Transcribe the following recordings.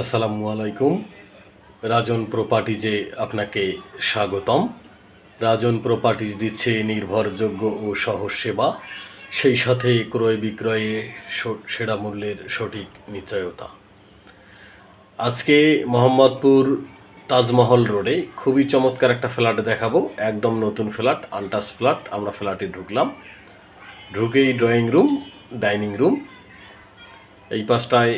আসসালামু আলাইকুম। রাজন প্রপার্টিজে আপনাকে স্বাগতম। রাজন প্রপার্টিজ দিচ্ছে নির্ভরযোগ্য ও সহজ সেবা। সেই সাথে ক্রয় বিক্রয়ে সেরা মূল্যের সঠিক নিশ্চয়তা। আজকে মোহাম্মদপুর তাজমহল রোডে খুবই চমৎকার একটা ফ্ল্যাট দেখাবো। একদম নতুন ফ্ল্যাট, আনটাস ফ্ল্যাট। আমরা ফ্ল্যাটে ঢুকলাম। ঢুকেই ড্রয়িং রুম, ডাইনিং রুম। এই পাশটায়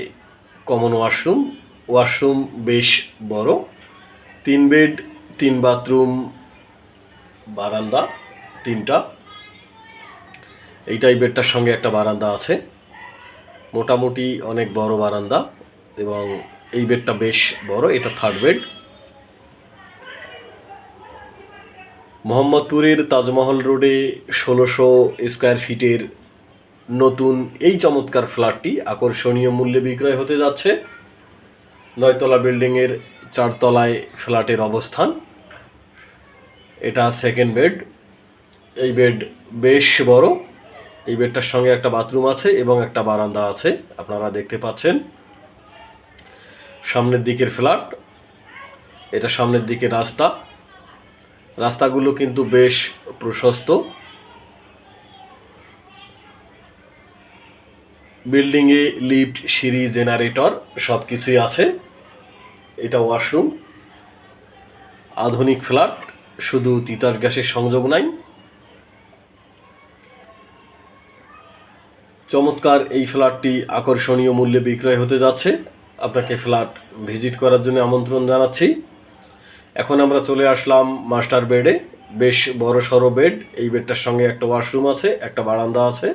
কমন ওয়াশরুম ওয়াশরুম বেশ বড়। তিন বেড, তিন বাথরুম, বারান্দা, তিনটা। এইটাই বেডটার সঙ্গে একটা বারান্দা আছে। মোটামুটি অনেক বড় বারান্দা এবং এই বেডটা বেশ বড়, এটা থার্ড বেড মোহাম্মদপুরের তাজমহল রোডে ষোলোশো স্কোয়ার ফিটের নতুন এই চমৎকার ফ্ল্যাটটি আকর্ষণীয় মূল্যে বিক্রয় হতে যাচ্ছে। নয়তলা বিল্ডিংয়ের চারতলায় ফ্ল্যাটের অবস্থান। এটা সেকেন্ড বেড এই বেড বেশ বড়। এই বেডটার সঙ্গে একটা বাথরুম আছে এবং একটা বারান্দা আছে, আপনারা দেখতে পাচ্ছেন। সামনের দিকের ফ্ল্যাট এটা সামনের দিকে রাস্তা। রাস্তাগুলো কিন্তু বেশ প্রশস্ত। বিল্ডিংয়ে লিফট, সিঁড়ি, জেনারেটর সব কিছুই আছে। এটা ওয়াশরুম আধুনিক ফ্ল্যাট শুধু তিতাস গ্যাসের সংযোগ নাই। চমৎকার এই ফ্ল্যাটটি আকর্ষণীয় মূল্যে বিক্রয় হতে যাচ্ছে। আপনাকে ফ্ল্যাট ভিজিট করার জন্য আমন্ত্রণ জানাচ্ছি। এখন আমরা চলে আসলাম মাস্টার বেডে বেশ বড় সড়ো বেড এই বেডটার সঙ্গে একটা ওয়াশরুম আছে, একটা বারান্দা আছে।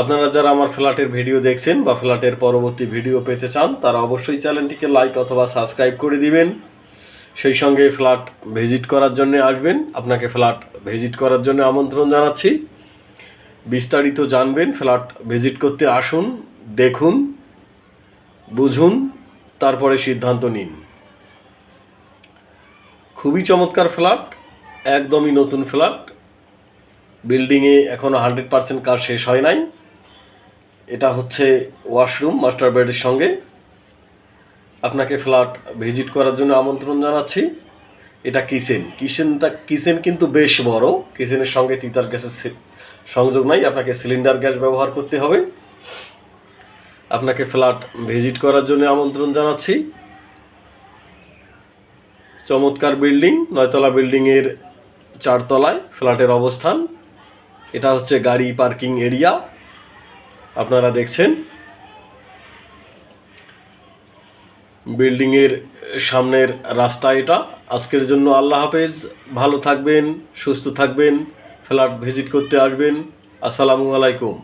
আপনারা যারা আমার ফ্ল্যাটের ভিডিও দেখছেন বা ফ্ল্যাটের পরবর্তী ভিডিও পেতে চান, তারা অবশ্যই চ্যানেলটিকে লাইক অথবা সাবস্ক্রাইব করে দিবেন। সেই সঙ্গে ফ্ল্যাট ভিজিট করার জন্য আসবেন। আপনাকে ফ্ল্যাট ভিজিট করার জন্য আমন্ত্রণ জানাচ্ছি। বিস্তারিত জানবেন, ফ্ল্যাট ভিজিট করতে আসুন, দেখুন, বুঝুন, তারপরে সিদ্ধান্ত নিন। খুবই চমৎকার ফ্ল্যাট, একদমই নতুন ফ্ল্যাট। বিল্ডিংয়ে এখনও হান্ড্রেড পার্সেন্ট কাজ শেষ হয় নাই। এটা হচ্ছে ওয়াশরুম, মাস্টার বেডের সঙ্গে। আপনাকে ফ্ল্যাট ভিজিট করার জন্য আমন্ত্রণ জানাচ্ছি। এটা কিচেন। কিচেনটা, কিচেন কিন্তু বেশ বড়। কিচেনের সঙ্গে তিতাস গ্যাসের সংযোগ নাই। আপনাকে সিলিন্ডার গ্যাস ব্যবহার করতে হবে। আপনাকে ফ্ল্যাট ভিজিট করার জন্য আমন্ত্রণ জানাচ্ছি। চমৎকার বিল্ডিং, নয়তলা বিল্ডিংয়ের চারতলায় ফ্ল্যাটের অবস্থান। এটা হচ্ছে গাড়ি পার্কিং এরিয়া। আপনারা দেখছেন বিল্ডিংয়ের সামনের রাস্তা এটা। আজকের জন্য আল্লাহ হাফেজ। ভালো থাকবেন, সুস্থ থাকবেন, ফ্ল্যাট ভিজিট করতে আসবেন। আসসালামু আলাইকুম।